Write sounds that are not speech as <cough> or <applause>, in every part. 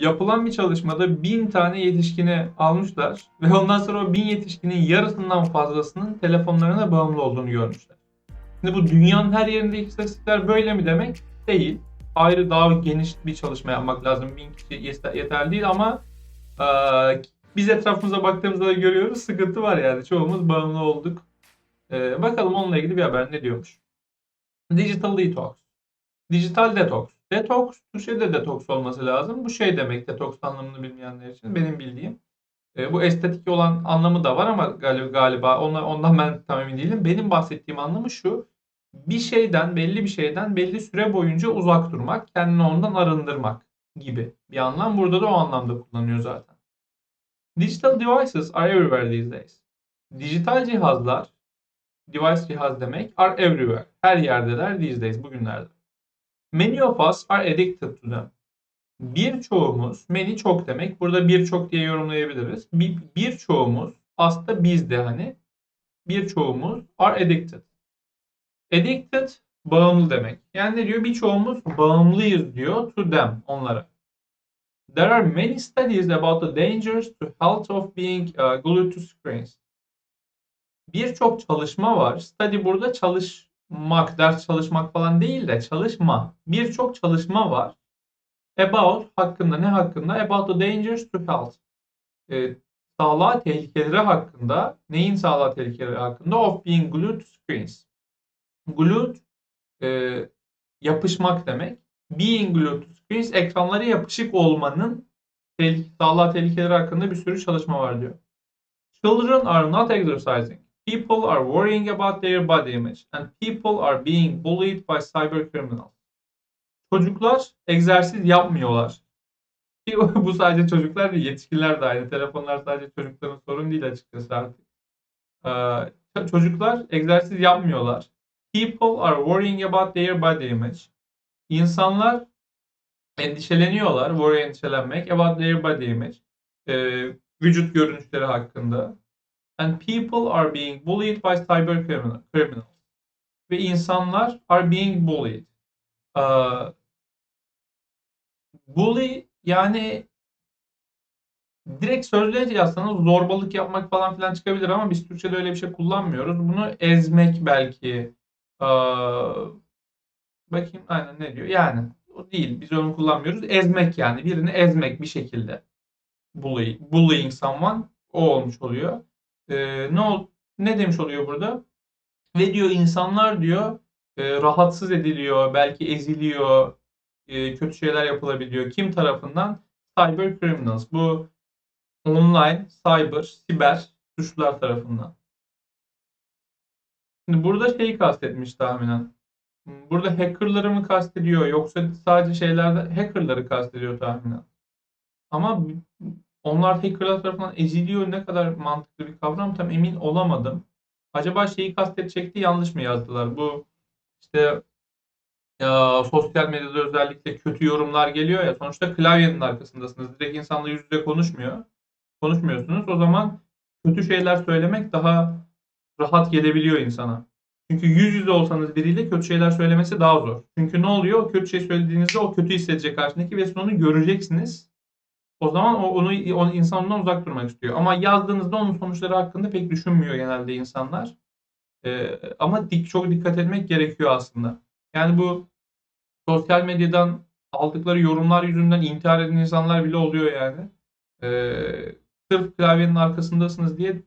yapılan bir çalışmada bin tane yetişkini almışlar ve ondan sonra o bin yetişkinin yarısından fazlasının telefonlarına bağımlı olduğunu görmüşler. Şimdi bu dünyanın her yerindeki istatistikler böyle mi demek? Değil. Ayrı daha geniş bir çalışma yapmak lazım. Bin kişi yeter- yeterli değil ama eee, biz etrafımıza baktığımızda da görüyoruz sıkıntı var yani. Çoğumuz bağımlı olduk. Eee, bakalım onunla ilgili bir haber ne diyormuş. Digital detox. Dijital detoks. Detoks, Türkçe'de detoks olması lazım. Bu şey demek detoks anlamını bilmeyenler için benim bildiğim. E, bu estetik olan anlamı da var ama galiba, galiba ondan, ondan ben tam emin değilim. Benim bahsettiğim anlamı şu. Bir şeyden, belli bir şeyden belli süre boyunca uzak durmak, kendini ondan arındırmak gibi bir anlam. Burada da o anlamda kullanıyor zaten. Digital devices are everywhere these days. Dijital cihazlar, device cihaz demek, are everywhere. Her yerdeler these days, bugünlerde. Many of us are addicted to them. Birçoğumuz, many çok demek. Burada birçok diye yorumlayabiliriz. Bir, birçoğumuz aslında biz de hani birçoğumuz are addicted. Addicted bağımlı demek. Yani ne diyor? Birçoğumuz bağımlıyız diyor to them onlara. There are many studies about the dangers to health of being uh, glued to screens. Birçok çalışma var. Study burada çalışmak, ders çalışmak falan değil de çalışma. Birçok çalışma var. About hakkında ne hakkında? About the dangers to health. Ee, sağlığa tehlikeleri hakkında. Neyin sağlığa tehlikeleri hakkında? Of being glued to screens. Glued e, yapışmak demek. Being glued to screens ekranlara yapışık olmanın tehlike, sağlığa tehlikeleri hakkında bir sürü çalışma var diyor. Children are not exercising. People are worrying about their body image and people are being bullied by cyber criminals. Çocuklar egzersiz yapmıyorlar. <laughs> Bu sadece çocuklar değil, yetişkinler de aynı. Telefonlar sadece çocukların sorun değil açıkçası artık. Ee, çocuklar egzersiz yapmıyorlar. People are worrying about their body image. İnsanlar endişeleniyorlar, worry endişelenmek, about their body image. Ee, vücut görünüşleri hakkında. And people are being bullied by cyber criminal- criminals. Ve insanlar are being bullied. Ee, bully yani direkt sözle yazsanız zorbalık yapmak falan filan çıkabilir ama biz Türkçe'de öyle bir şey kullanmıyoruz. Bunu ezmek belki. Ee, bakayım aynen ne diyor. Yani o değil. Biz onu kullanmıyoruz. Ezmek yani. Birini ezmek bir şekilde. Bully, bullying someone o olmuş oluyor. Ee, ne ol, ne demiş oluyor burada? Ve diyor insanlar diyor e, rahatsız ediliyor, belki eziliyor, e, kötü şeyler yapılabiliyor. Kim tarafından? Cyber criminals. Bu online, cyber, siber suçlular tarafından. Şimdi burada şeyi kastetmiş tahminen. Burada hackerları mı kastediyor yoksa sadece şeylerde hackerları kastediyor tahminen. Ama onlar hackerlar tarafından eziliyor ne kadar mantıklı bir kavram tam emin olamadım. Acaba şeyi kastedecekti yanlış mı yazdılar? Bu işte ya, sosyal medyada özellikle kötü yorumlar geliyor ya sonuçta klavyenin arkasındasınız. Direkt insanla yüz yüze konuşmuyor. Konuşmuyorsunuz. O zaman kötü şeyler söylemek daha rahat gelebiliyor insana. Çünkü yüz yüze olsanız biriyle kötü şeyler söylemesi daha zor. Çünkü ne oluyor? Kötü şey söylediğinizde o kötü hissedecek karşındaki ve siz onu göreceksiniz. O zaman o, onu, onu insan ondan uzak durmak istiyor. Ama yazdığınızda onun sonuçları hakkında pek düşünmüyor genelde insanlar. Ee, ama dik, çok dikkat etmek gerekiyor aslında. Yani bu sosyal medyadan aldıkları yorumlar yüzünden intihar eden insanlar bile oluyor yani. Ee, sırf klavyenin arkasındasınız diye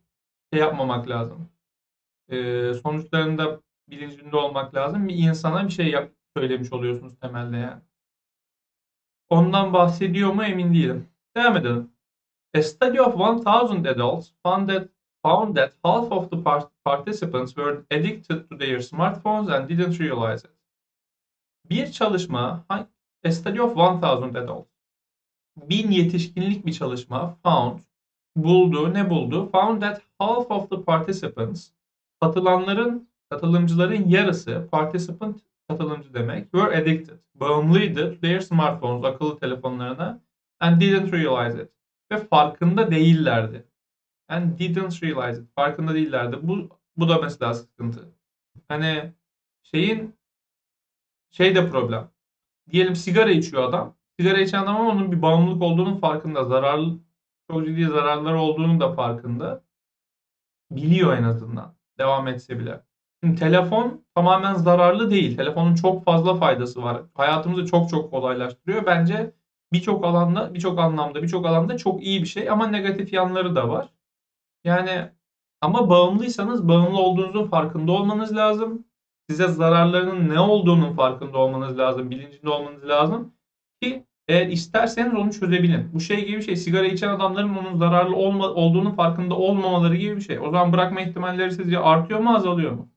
şey yapmamak lazım. Ee, sonuçlarında bilincinde olmak lazım. Bir insana bir şey yap, söylemiş oluyorsunuz temelde yani. Ondan bahsediyor mu emin değilim. Devam edelim. A study of 1000 adults found that found that half of the par- participants were addicted to their smartphones and didn't realize it. Bir çalışma, a study of 1000 adults. Bin yetişkinlik bir çalışma found, buldu, ne buldu? Found that half of the participants, katılanların, katılımcıların yarısı, participant katılımcı demek, were addicted, bağımlıydı to their smartphones, akıllı telefonlarına and didn't realize it. Ve farkında değillerdi. And didn't realize it. Farkında değillerdi. Bu, bu da mesela sıkıntı. Hani şeyin şey de problem. Diyelim sigara içiyor adam. sigara içen adam ama onun bir bağımlılık olduğunun farkında. Zararlı, çok ciddi zararları olduğunu da farkında. Biliyor en azından. Devam etse bile. Şimdi telefon tamamen zararlı değil. Telefonun çok fazla faydası var. Hayatımızı çok çok kolaylaştırıyor. Bence birçok alanda, birçok anlamda, birçok alanda çok iyi bir şey ama negatif yanları da var. Yani ama bağımlıysanız bağımlı olduğunuzun farkında olmanız lazım. Size zararlarının ne olduğunun farkında olmanız lazım, bilincinde olmanız lazım ki eğer isterseniz onu çözebilin. Bu şey gibi bir şey. Sigara içen adamların onun zararlı olma, olduğunun farkında olmamaları gibi bir şey. O zaman bırakma ihtimalleri sizce artıyor mu, azalıyor mu?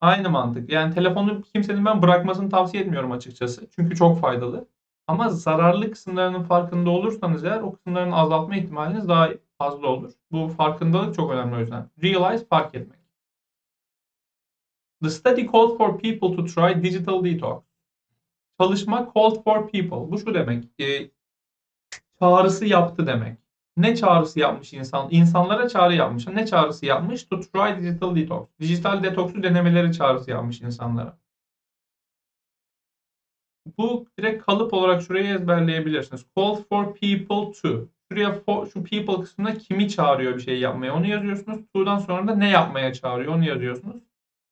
Aynı mantık. Yani telefonu kimsenin ben bırakmasını tavsiye etmiyorum açıkçası. Çünkü çok faydalı. Ama zararlı kısımlarının farkında olursanız eğer o kısımların azaltma ihtimaliniz daha fazla olur. Bu farkındalık çok önemli o yüzden. Realize fark etmek. The study called for people to try digital detox. Çalışma called for people. Bu şu demek. E, çağrısı yaptı demek. Ne çağrısı yapmış insan? İnsanlara çağrı yapmış. Ne çağrısı yapmış? To try digital detox. Dijital detoksu denemeleri çağrısı yapmış insanlara. Bu direkt kalıp olarak şuraya ezberleyebilirsiniz. Call for people to. Şuraya for, şu people kısmında kimi çağırıyor bir şey yapmaya onu yazıyorsunuz. To'dan sonra da ne yapmaya çağırıyor onu yazıyorsunuz.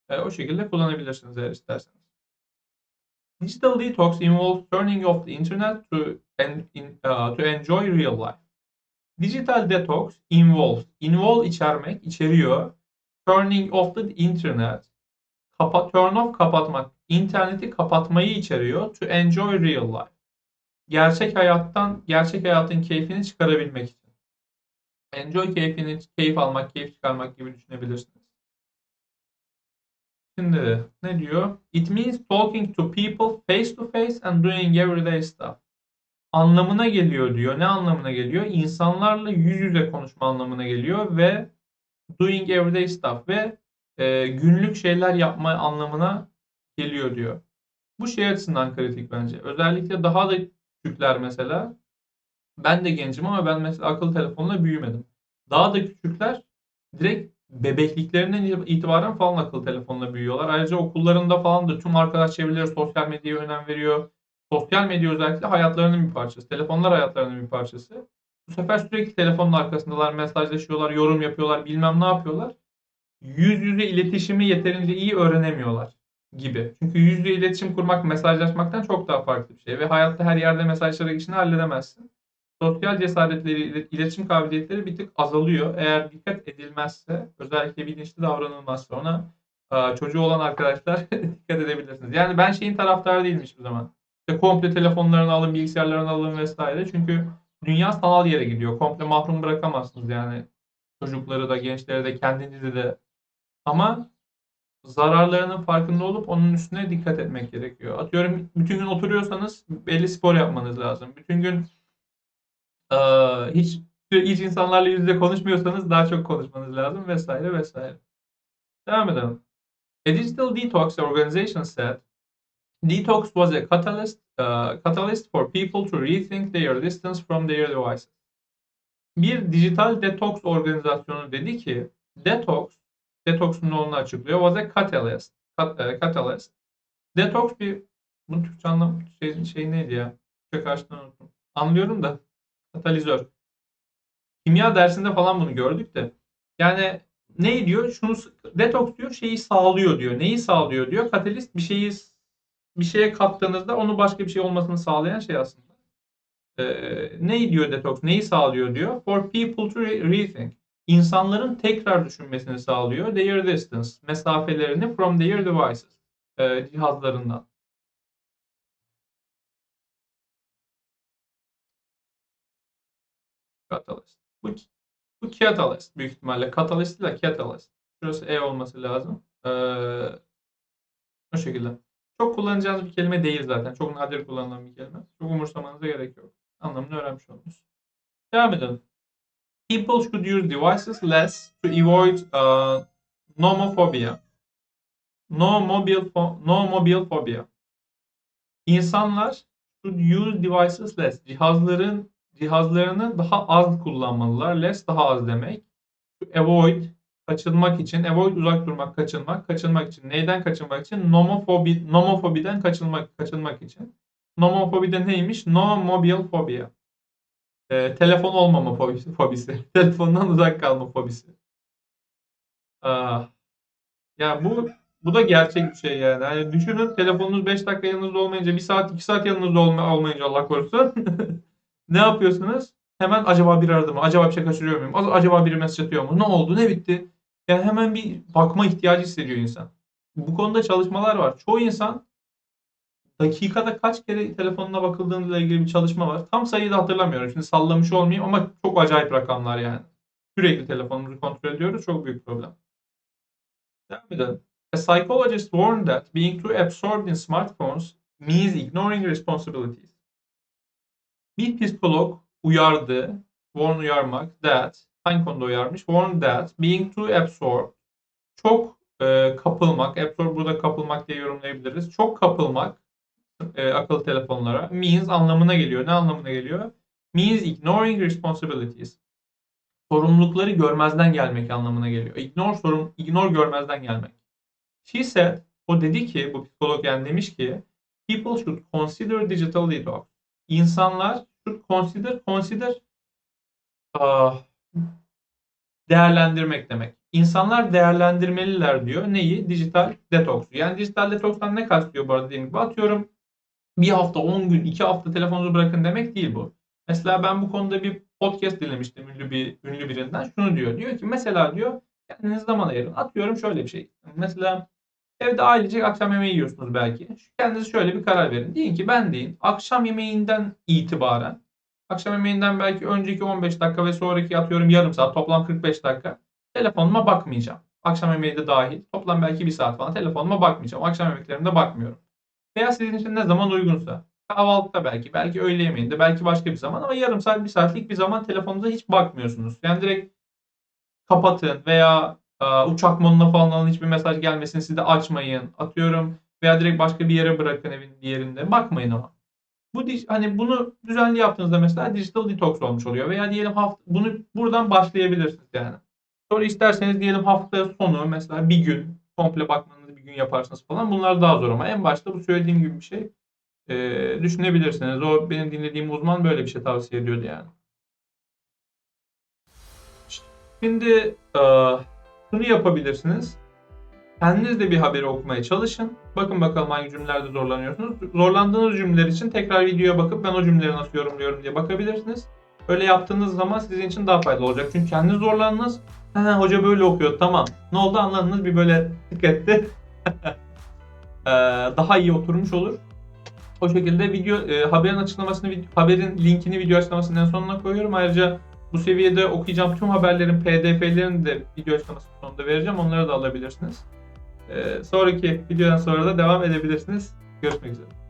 E, o şekilde kullanabilirsiniz eğer isterseniz. Digital detox involves turning off the internet to, en, in, uh, to enjoy real life. Digital detox involves, involve içermek, içeriyor. Turning off the internet, kapa, turn off kapatmak, interneti kapatmayı içeriyor. To enjoy real life. Gerçek hayattan, gerçek hayatın keyfini çıkarabilmek için. Enjoy keyfini, keyif almak, keyif çıkarmak gibi düşünebilirsiniz. Şimdi ne diyor? It means talking to people face to face and doing everyday stuff. Anlamına geliyor diyor. Ne anlamına geliyor? İnsanlarla yüz yüze konuşma anlamına geliyor ve doing everyday stuff ve e, günlük şeyler yapma anlamına geliyor diyor. Bu şey açısından kritik bence. Özellikle daha da küçükler mesela. Ben de gencim ama ben mesela akıllı telefonla büyümedim. Daha da küçükler direkt bebekliklerinden itibaren falan akıllı telefonla büyüyorlar. Ayrıca okullarında falan da tüm arkadaş çevreleri sosyal medyaya önem veriyor. Sosyal medya özellikle hayatlarının bir parçası. Telefonlar hayatlarının bir parçası. Bu sefer sürekli telefonun arkasındalar, mesajlaşıyorlar, yorum yapıyorlar, bilmem ne yapıyorlar. Yüz yüze iletişimi yeterince iyi öğrenemiyorlar gibi. Çünkü yüz yüze iletişim kurmak mesajlaşmaktan çok daha farklı bir şey. Ve hayatta her yerde mesajlara işini halledemezsin. Sosyal cesaretleri, iletişim kabiliyetleri bir tık azalıyor. Eğer dikkat edilmezse, özellikle bilinçli davranılmazsa ona çocuğu olan arkadaşlar <laughs> dikkat edebilirsiniz. Yani ben şeyin taraftarı değilim hiçbir zaman. İşte komple telefonlarını alın, bilgisayarlarını alın vesaire. Çünkü dünya sanal yere gidiyor. Komple mahrum bırakamazsınız yani çocukları da, gençleri de, kendinizi de. Ama zararlarının farkında olup onun üstüne dikkat etmek gerekiyor. Atıyorum bütün gün oturuyorsanız belli spor yapmanız lazım. Bütün gün e, hiç hiç insanlarla yüzde konuşmuyorsanız daha çok konuşmanız lazım vesaire vesaire. Devam edelim. A digital detox organization said detox was a catalyst uh, catalyst for people to rethink their distance from their devices. Bir dijital detox organizasyonu dedi ki detox Detox'un ne olduğunu açıklıyor. Was a catalyst. Cat, e, catalyst. Detox bir bunun Türkçe anlam şey, şey neydi ya? Türkçe karşılığını unuttum. Anlıyorum da katalizör. Kimya dersinde falan bunu gördük de. Yani ne diyor? Şunu detoks diyor şeyi sağlıyor diyor. Neyi sağlıyor diyor? Katalist bir şeyi bir şeye kattığınızda onu başka bir şey olmasını sağlayan şey aslında. Ee, ne diyor detoks? Neyi sağlıyor diyor? For people to rethink insanların tekrar düşünmesini sağlıyor. Their distance, mesafelerini from their devices, e, cihazlarından. Catalyst. Bu, bu catalyst büyük ihtimalle. Catalyst de catalyst. Şurası E olması lazım. Ee, o şekilde. Çok kullanacağınız bir kelime değil zaten. Çok nadir kullanılan bir kelime. Çok umursamanıza gerek yok. Anlamını öğrenmiş oldunuz. Devam edelim. People should use devices less to avoid uh, nomophobia. No mobile no mobile phobia. İnsanlar should use devices less. Cihazların cihazlarını daha az kullanmalılar. Less daha az demek. To avoid kaçınmak için, avoid uzak durmak, kaçınmak, kaçınmak için. Neyden kaçınmak için? Nomofobi, nomofobiden kaçınmak, kaçınmak için. Nomofobi de neymiş? No mobile phobia. Ee, telefon olmama fobisi. fobisi. <laughs> Telefondan uzak kalma fobisi. Ah. Ya bu bu da gerçek bir şey yani. Hani düşünün telefonunuz 5 dakika yanınızda olmayınca 1 saat 2 saat yanınızda olma, olmayınca Allah korusun. <laughs> ne yapıyorsunuz? Hemen acaba biri aradı mı? Acaba bir şey kaçırıyor muyum? Acaba biri mesaj atıyor mu? Ne oldu? Ne bitti? Yani hemen bir bakma ihtiyacı hissediyor insan. Bu konuda çalışmalar var. Çoğu insan dakikada kaç kere telefonuna bakıldığıyla ilgili bir çalışma var. Tam sayıyı da hatırlamıyorum. Şimdi sallamış olmayayım ama çok acayip rakamlar yani. Sürekli telefonumuzu kontrol ediyoruz. Çok büyük problem. Devam edelim. A psychologist warned that being too absorbed in smartphones means ignoring responsibilities. Bir psikolog uyardı, warn uyarmak, that, hangi konuda uyarmış? Warned that being too absorbed, çok e, kapılmak, absorb burada kapılmak diye yorumlayabiliriz. Çok kapılmak e, akıllı telefonlara means anlamına geliyor. Ne anlamına geliyor? Means ignoring responsibilities. Sorumlulukları görmezden gelmek anlamına geliyor. Ignore sorum, ignore görmezden gelmek. She said, o dedi ki, bu psikolog yani demiş ki, people should consider digital detox. İnsanlar should consider, consider ah, değerlendirmek demek. İnsanlar değerlendirmeliler diyor. Neyi? Dijital detoksu. Yani dijital detokstan ne kastediyor bu arada gibi? Atıyorum bir hafta, 10 gün, 2 hafta telefonunuzu bırakın demek değil bu. Mesela ben bu konuda bir podcast dinlemiştim ünlü bir ünlü birinden. Şunu diyor. Diyor ki mesela diyor kendiniz zaman ayırın. Atıyorum şöyle bir şey. Mesela evde ailecek akşam yemeği yiyorsunuz belki. Kendinize şöyle bir karar verin. Deyin ki ben deyin akşam yemeğinden itibaren akşam yemeğinden belki önceki 15 dakika ve sonraki atıyorum yarım saat toplam 45 dakika telefonuma bakmayacağım. Akşam yemeği de dahil. Toplam belki bir saat falan telefonuma bakmayacağım. Akşam yemeklerimde bakmıyorum. Veya sizin için ne zaman uygunsa. Kahvaltıda belki, belki öğle yemeğinde, belki başka bir zaman ama yarım saat, bir saatlik bir zaman telefonunuza hiç bakmıyorsunuz. Yani direkt kapatın veya e, uçak moduna falan alın hiçbir mesaj gelmesin siz de açmayın. Atıyorum veya direkt başka bir yere bırakın evin bir yerinde. Bakmayın ama. Bu hani bunu düzenli yaptığınızda mesela digital detox olmuş oluyor veya diyelim hafta bunu buradan başlayabilirsiniz yani. Sonra isterseniz diyelim hafta sonu mesela bir gün komple bakmanızı bir gün yaparsınız falan. Bunlar daha zor ama en başta bu söylediğim gibi bir şey e, düşünebilirsiniz. O benim dinlediğim uzman böyle bir şey tavsiye ediyordu yani. Şimdi e, şunu yapabilirsiniz. Kendiniz de bir haberi okumaya çalışın. Bakın bakalım hangi cümlelerde zorlanıyorsunuz. Zorlandığınız cümleler için tekrar videoya bakıp ben o cümleleri nasıl yorumluyorum diye bakabilirsiniz. Öyle yaptığınız zaman sizin için daha faydalı olacak. Çünkü kendiniz zorlandınız. Ha, hoca böyle okuyor tamam. Ne oldu anladınız bir böyle tık. Ee, daha iyi oturmuş olur. O şekilde video e, haberin açıklamasını haberin linkini video açıklamasının sonuna koyuyorum. Ayrıca bu seviyede okuyacağım tüm haberlerin PDF'lerini de video açıklamasının sonunda vereceğim. Onları da alabilirsiniz. Ee, sonraki videodan sonra da devam edebilirsiniz. Görüşmek üzere.